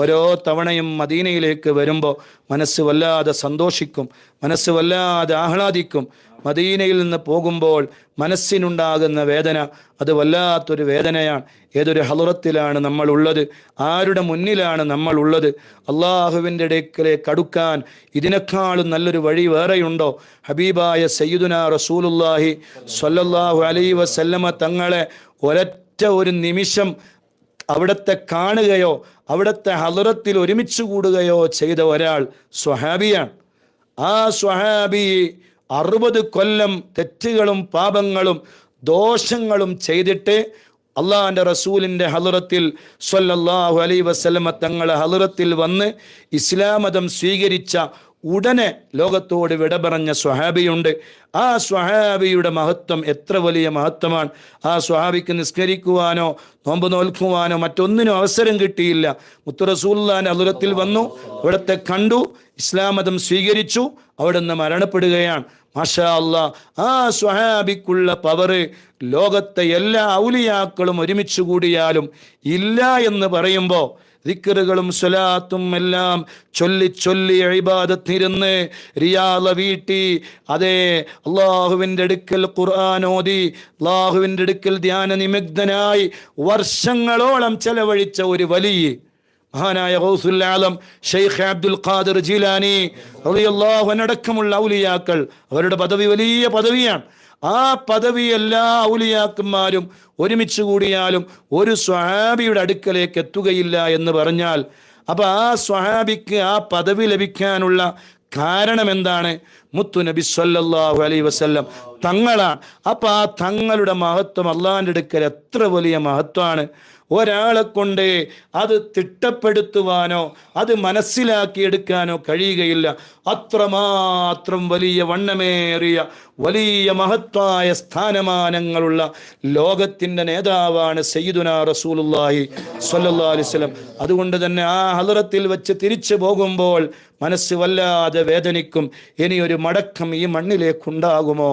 ഓരോ തവണയും മദീനയിലേക്ക് വരുമ്പോൾ മനസ്സ് വല്ലാതെ സന്തോഷിക്കും മനസ്സ് വല്ലാതെ ആഹ്ലാദിക്കും. മദീനയിൽ നിന്ന് പോകുമ്പോൾ മനസ്സിനുണ്ടാകുന്ന വേദന അത് വല്ലാത്തൊരു വേദനയാണ്. ഏതൊരു ഹലുറത്തിലാണ് നമ്മൾ ഉള്ളത് ആരുടെ മുന്നിലാണ് നമ്മൾ ഉള്ളത് അള്ളാഹുവിന്റെ ഇടയ്ക്കിലേക്ക് കടുക്കാൻ ഇതിനേക്കാളും നല്ലൊരു വഴി വേറെയുണ്ടോ? ഹബീബായ സയ്യിദുന റസൂലുല്ലാഹി സ്വല്ലല്ലാഹു അലൈ വസല്ലമ തങ്ങളെ ഒരൊറ്റ ഒരു നിമിഷം അവിടത്തെ കാണുകയോ അവിടത്തെ ഹലുറത്തിൽ ഒരുമിച്ച് കൂടുകയോ ചെയ്ത ഒരാൾ സ്വഹാബിയാണ്. ആ സ്വഹാബി അറുപത് കൊല്ലം തെറ്റുകളും പാപങ്ങളും ദോഷങ്ങളും ചെയ്തിട്ട് അള്ളാഹിന്റെ റസൂലിന്റെ ഹലുറത്തിൽ സ്വല്ലല്ലാഹു അലൈ വസ്ലമ തങ്ങളെ ഹലുറത്തിൽ വന്ന് ഇസ്ലാമതം സ്വീകരിച്ച ഉടനെ ലോകത്തോട് വിട പറഞ്ഞ സ്വഹാബിയുണ്ട്. ആ സ്വഹാബിയുടെ മഹത്വം എത്ര വലിയ മഹത്വമാണ്. ആ സ്വഹാബിക്ക് നിസ്കരിക്കുവാനോ നോമ്പ് നോൽക്കുവാനോ മറ്റൊന്നിനും അവസരം കിട്ടിയില്ല. മുത്തുറസൂല്ലാൻ അതുരത്തിൽ വന്നു അവിടുത്തെ കണ്ടു ഇസ്ലാം മതം സ്വീകരിച്ചു അവിടുന്ന് മരണപ്പെടുകയാണ്. മാഷാ അല്ല ആ സ്വഹാബിക്കുള്ള പവറ് ലോകത്തെ എല്ലാ ഔലിയാക്കളും ഒരുമിച്ച് കൂടിയാലും ഇല്ല എന്ന് പറയുമ്പോൾ ദിക്കറുകളും സ്വലാത്തും എല്ലാം ചൊല്ലി ചൊല്ലി അഴിബാദത്തിരുന്ന് റിയാല വീട്ടി. അതേ അള്ളാഹുവിന്റെ അടുക്കൽ ഖുർആൻ ഓതി. അള്ളാഹുവിന്റെ അടുക്കൽ ധ്യാന നിമഗ്നനായി വർഷങ്ങളോളം ചെലവഴിച്ച ഒരു വലിയ മഹാനായ ഗൗസുൽ ആലം ഷെയ്ഖ് അബ്ദുൽ ഖാദിർ ജീലാനി റളിയല്ലാഹു അടക്കമുള്ള ഔലിയാക്കൾ അവരുടെ പദവി വലിയ പദവിയാണ്. ആ പദവി എല്ലാ ഔലിയാക്കന്മാരും ഒരുമിച്ച് കൂടിയാലും ഒരു സ്വഹാബിയുടെ അടുക്കലേക്ക് എത്തുകയില്ല എന്ന് പറഞ്ഞാൽ അപ്പോൾ ആ സ്വഹാബിക്ക് ആ പദവി ലഭിക്കാനുള്ള കാരണം എന്താണ് മുത്തു നബി സല്ലാഹു അലൈ വസല്ലം തങ്ങളാണ് അപ്പം ആ തങ്ങളുടെ മഹത്വം അള്ളാഹിന്റെ അടുക്കൽ എത്ര വലിയ മഹത്വമാണ്? ഒരാളെ കൊണ്ട് അത് തിട്ടപ്പെടുത്തുവാനോ അത് മനസ്സിലാക്കിയെടുക്കാനോ കഴിയുകയില്ല. അത്രമാത്രം വലിയ വണ്ണമേറിയ വലിയ മഹത്തായ സ്ഥാനമാനങ്ങളുള്ള ലോകത്തിന്റെ നേതാവാണ് സയ്യിദുന റസൂലുല്ലാഹി സല്ലാ അലൈഹി വസല്ലം. അതുകൊണ്ട് തന്നെ ആ ഹലറത്തിൽ വെച്ച് തിരിച്ചു പോകുമ്പോൾ മനസ്സ് വല്ലാതെ വേദനിക്കും. ഇനിയൊരു മടക്കം ഈ മണ്ണിലേക്കുണ്ടാകുമോ?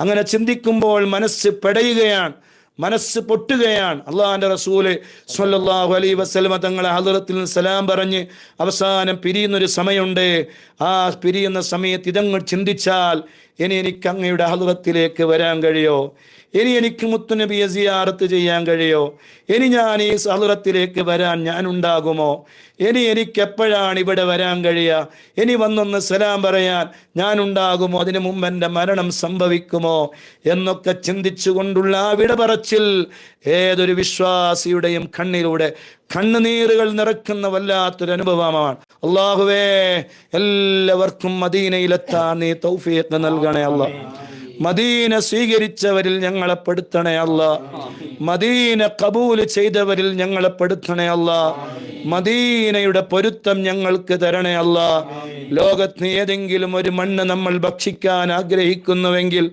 അങ്ങനെ ചിന്തിക്കുമ്പോൾ മനസ്സ് പെടയുകയാണ്. മനസ്സ് പൊട്ടുകയാണ്. അള്ളാഹാന്റെ റസൂൽ സ്വല്ലല്ലാഹു അലൈ വസ്ലമ തങ്ങളെ ഹലറത്തിൽ സലാം പറഞ്ഞ് അവസാനം പിരിയുന്നൊരു സമയമുണ്ട്. ആ പിരിയുന്ന സമയത്ത് ഇതങ്ങ് ചിന്തിച്ചാൽ ഇനി എനിക്ക് അങ്ങയുടെ ഹലറത്തിലേക്ക് വരാൻ കഴിയോ? ഇനി എനിക്ക് മുത്തുനബിയെ സിയാറത്ത് ചെയ്യാൻ കഴിയോ? ഇനി ഞാൻ ഈ സഹുറത്തിലേക്ക് വരാൻ ഞാൻ ഉണ്ടാകുമോ? ഇനി എനിക്ക് എപ്പോഴാണ് ഇവിടെ വരാൻ കഴിയുക? ഇനി വന്നൊന്ന് സലാം പറയാൻ ഞാൻ ഉണ്ടാകുമോ? അതിനു മുമ്പ് എന്റെ മരണം സംഭവിക്കുമോ? എന്നൊക്കെ ചിന്തിച്ചുകൊണ്ടുള്ള ആ വിടപറച്ചിൽ ഏതൊരു വിശ്വാസിയുടെയും കണ്ണിലൂടെ കണ്ണുനീറുകൾ നിറക്കുന്ന വല്ലാത്തൊരു അനുഭവമാണ് അള്ളാഹുവേ എല്ലാവർക്കും മദീനയിലെത്താൻ നീ തൗഫീഖ് നൽകണേ അല്ല. മദീന സ്വീകരിച്ചവരിൽ ഞങ്ങളെ പെടുത്തണേ അല്ല. മദീന കബൂൽ ചെയ്തവരിൽ ഞങ്ങളെ പെടുത്തണേ അല്ല. മദീനയുടെ പൊരുത്തം ഞങ്ങൾക്ക് തരണേ അല്ല. ലോകത്ത് ഏതെങ്കിലും ഒരു മണ്ണ് നമ്മൾ ഭക്ഷിക്കാൻ ആഗ്രഹിക്കുന്നുവെങ്കിൽ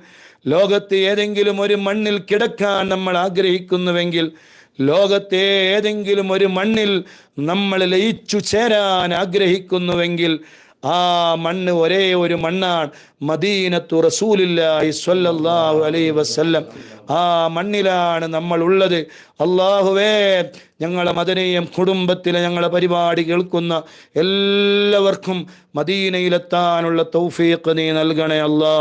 ലോകത്ത് ഏതെങ്കിലും ഒരു മണ്ണിൽ കിടക്കാൻ നമ്മൾ ആഗ്രഹിക്കുന്നുവെങ്കിൽ ലോകത്തെ ഏതെങ്കിലും ഒരു മണ്ണിൽ നമ്മൾ ലയിച്ചു ചേരാൻ ആഗ്രഹിക്കുന്നുവെങ്കിൽ ആ മണ്ണ് ഒരേ ഒരു മണ്ണാണ്. മദീനത്തു റസൂലില്ലാഹി സ്വല്ലല്ലാഹു അലൈഹി വസല്ലം. ആ മണ്ണിലാണ് നമ്മൾ ഉള്ളത്. അള്ളാഹുവേ ഞങ്ങളെ മദനീയം കുടുംബത്തിലെ ഞങ്ങളെ പരിപാടി കേൾക്കുന്ന എല്ലാവർക്കും മദീനയിലെത്താനുള്ള തൗഫീഖ് നീ നൽകണേ അല്ലാ